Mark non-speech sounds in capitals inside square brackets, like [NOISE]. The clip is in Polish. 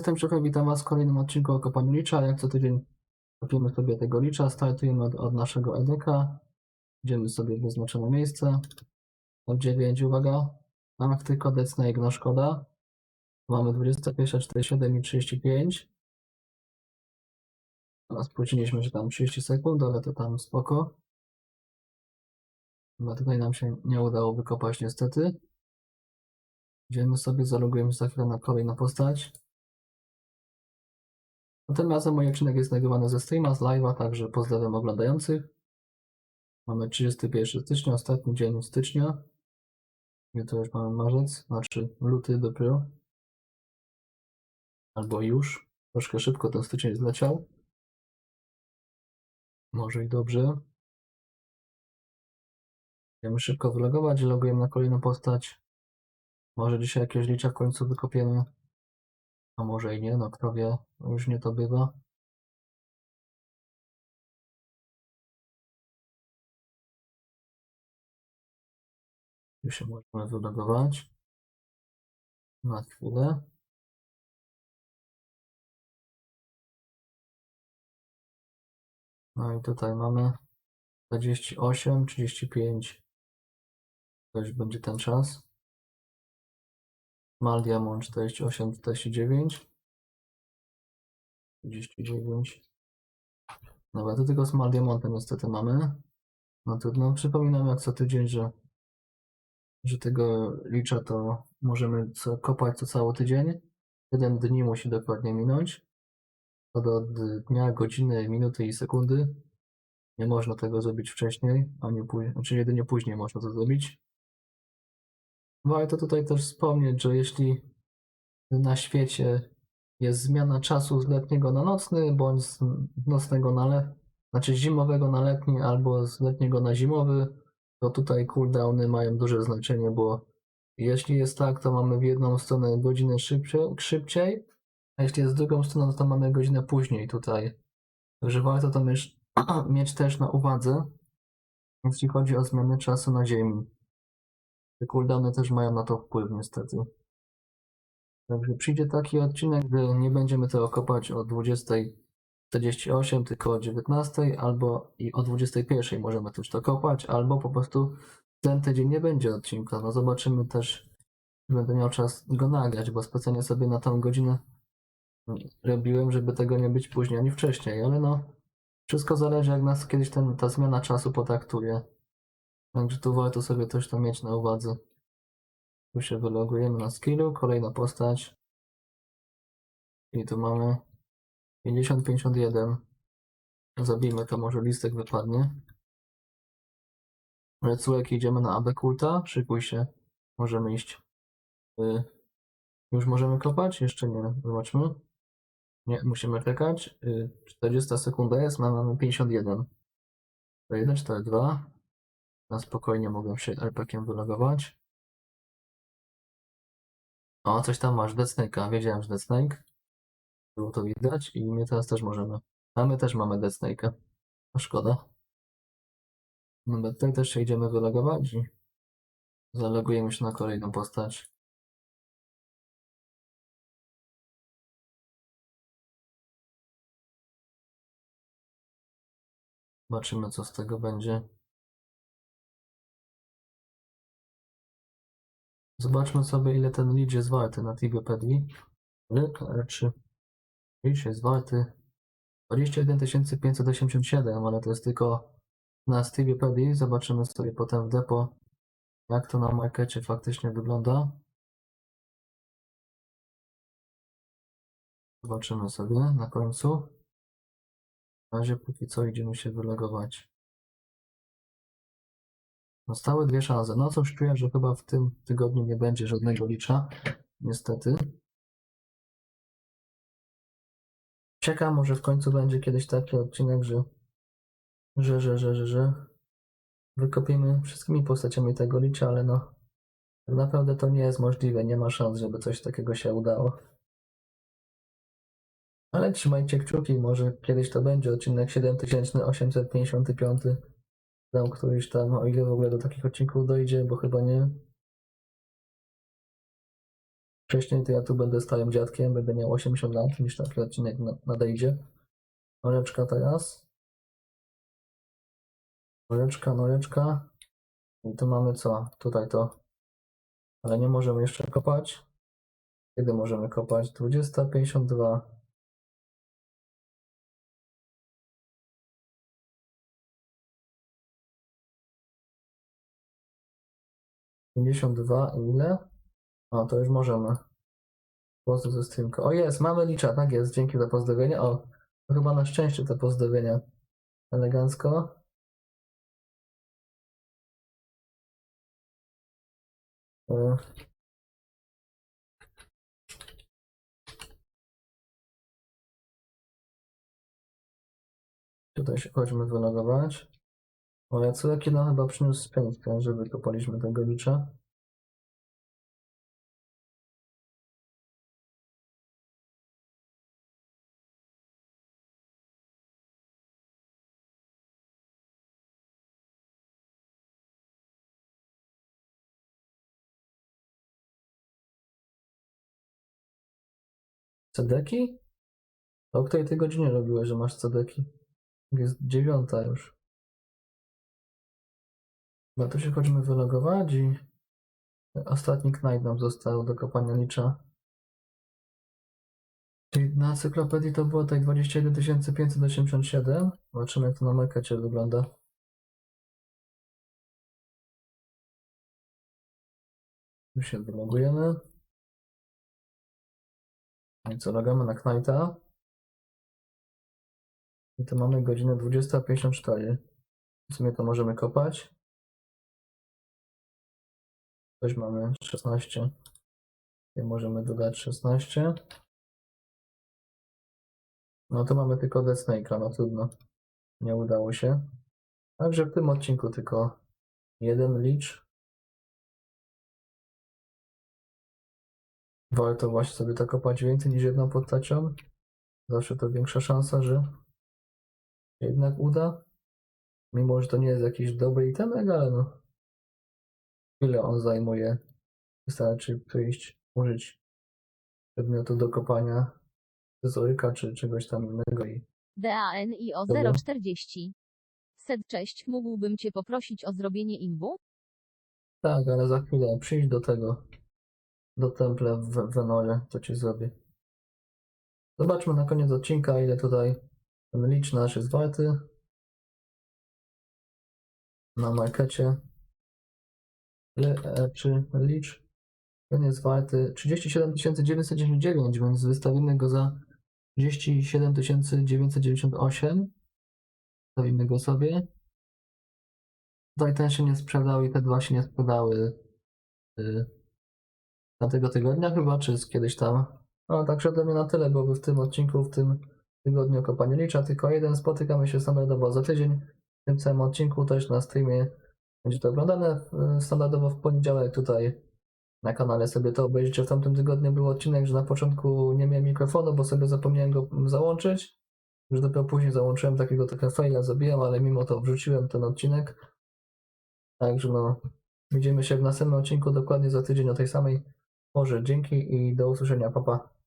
Jestem Szefem, witam Was w kolejnym odcinku o kopaniu licza. Jak co tydzień kopiemy sobie tego licza, startujemy od, od naszego EDK. Idziemy sobie w wyznaczone miejsce. Od 9, uwaga. Akty, kodec na no szkoda. Mamy 21.47 i 35. Teraz spóźniliśmy się tam 30 sekund, ale to tam spoko. Chyba tutaj nam się nie udało wykopać niestety. Idziemy sobie, zalogujemy się za chwilę na kolejną postać. No tym razem mój odcinek jest nagrywany ze streama, z live'a, także pozdrawiam oglądających. Mamy 31 stycznia, ostatni dzień stycznia. Jutro już mamy marzec, znaczy luty dopiero. Albo już. Troszkę szybko ten styczeń zleciał. Może i dobrze. Chcemy szybko wylogować, logujemy na kolejną postać. Może dzisiaj jakiegoś licza w końcu wykopiemy. A może i nie, no kto wie, już nie to bywa. Już się możemy wylogować. Na chwilę. No i tutaj mamy 48, 35. To już będzie ten czas. Mal Diamond 48, 49. 39. Dobra, to tylko z Mal Diamontem niestety mamy. No trudno. Przypominam jak co tydzień, że, że tego licza to możemy co, kopać co cały tydzień. Jeden dni musi dokładnie minąć. To do dnia, godziny, minuty i sekundy. Nie można tego zrobić wcześniej, ani później, znaczy jedynie później można to zrobić. Warto tutaj też wspomnieć, że jeśli na świecie jest zmiana czasu z letniego na nocny, bądź z nocnego na le... znaczy zimowego na letni, albo z letniego na zimowy, to tutaj cooldowny mają duże znaczenie, bo jeśli jest tak, to mamy w jedną stronę godzinę szybciej, a jeśli jest w drugą stronę, to mamy godzinę później tutaj. Także warto to mieć [CLEARS THROAT] też na uwadze, jeśli chodzi o zmianę czasu na Ziemi. Te cooldowny też mają na to wpływ niestety. Także przyjdzie taki odcinek, gdy nie będziemy tego kopać o 20.48, tylko o 19.00, albo i o 21.00 możemy też to kopać, albo po prostu ten tydzień nie będzie odcinka. No zobaczymy też, czy będę miał czas go nagrać, bo specjalnie sobie na tą godzinę robiłem, żeby tego nie być później ani wcześniej, ale no wszystko zależy jak nas kiedyś ten, ta zmiana czasu potraktuje. Także tu warto sobie też to mieć na uwadze. Tu się wylogujemy na skillu, kolejna postać. I tu mamy 50-51. Zabijmy to, może listek wypadnie. Recułek idziemy na AB Kulta. Szykuj się. Możemy iść. Y, Już możemy kopać? Jeszcze nie. Zobaczmy. Nie, musimy czekać. Y, 40 sekunda jest, mamy 51. 1, 4, 2. Na spokojnie mogę się RPkiem wylogować. O, coś tam masz, Dead Snake'a. Wiedziałem, że Dead Snake. Było to widać i my teraz też możemy. A my też mamy Dead Snake'a. A szkoda. No, tutaj też się idziemy wylogować i zalogujemy się na kolejną postać. Zobaczymy, co z tego będzie. Zobaczmy sobie, ile ten lead jest warty na Tigopedii. Czy lead jest warty 21 587, ale to jest tylko na Tigopedii. Zobaczymy sobie potem w depo, jak to na markecie faktycznie wygląda. Zobaczymy sobie na końcu. Na razie póki co idziemy się wylogować. Zostały dwie szanse. No coś czuję, że chyba w tym tygodniu nie będzie żadnego licza. Niestety. Czekam, może w końcu będzie kiedyś taki odcinek, że że, że, że, że, że wykopiemy wszystkimi postaciami tego licza, ale no naprawdę to nie jest możliwe. Nie ma szans, żeby coś takiego się udało. Ale trzymajcie kciuki, może kiedyś to będzie odcinek 7855. Tam któryś tam, o ile w ogóle do takich odcinków dojdzie, bo chyba nie. Wcześniej to ja tu będę stałym dziadkiem, będę miał 80 lat, niż taki odcinek na- nadejdzie. Noreczka teraz. Noreczka, noreczka. I tu mamy co? Tutaj to. Ale nie możemy jeszcze kopać. Kiedy możemy kopać? 20.52. 52 i ile? O, to już możemy. Pozdro ze streamka. O jest, mamy licza, tak jest, dzięki za pozdrowienie. O, chyba na szczęście te pozdrowienia. Elegancko. E. Tutaj się chodźmy wylogować. O, ja co jakie nam chyba przyniósł piątkę, że wykopaliśmy tego licza. Cedeki? O której ty godzinie robiłeś, że masz cedeki? Jest dziewiąta już. No to się chodźmy wylogować i ostatni knight nam został do kopania licza. Czyli na encyklopedii to było tak 21 587. Zobaczymy jak to na markecie wygląda. Już się wylogujemy. No I co, logamy na Knighta. I to mamy godzinę 20.54. W sumie to możemy kopać. Coś mamy 16. I możemy dodać 16. No to mamy tylko Death Snake'a, no trudno. Nie udało się. Także w tym odcinku tylko jeden licz. Warto właśnie sobie to kopać więcej niż jedną postacią. Zawsze to większa szansa, że jednak uda. Mimo, że to nie jest jakiś dobry itemek, ale no. Ile on zajmuje? Wystarczy przyjść, użyć przedmiotu do kopania scyzoryka czy czegoś tam innego i DANIO Dobra. 040. Sed cześć, mógłbym cię poprosić o zrobienie imbu? tak, ale za chwilę przyjść do tego, do temple w w Venorze, to ci zrobię. Zobaczmy na koniec odcinka, ile tutaj ten licz nasz jest warty. Na markecie. Ile, e, czy licz ten jest warty 37 999, więc wystawimy go za 37 998. Wstawimy go sobie. Tutaj ten się nie sprzedał i te dwa się nie sprzedały y, tamtego tygodnia chyba, czy kiedyś tam. No także ode mnie na tyle byłoby w tym odcinku, w tym tygodniu kopanie licza, tylko jeden. Spotykamy się standardowo za tydzień. W tym samym odcinku też na streamie będzie to oglądane y, standardowo w poniedziałek tutaj na kanale sobie to obejrzycie. W tamtym tygodniu był odcinek, że na początku nie miałem mikrofonu, bo sobie zapomniałem go załączyć. Już dopiero później załączyłem takiego trochę faila, zabiłem, ale mimo to wrzuciłem ten odcinek. Także no, widzimy się w następnym odcinku dokładnie za tydzień o tej samej porze. Dzięki i do usłyszenia. Pa, pa.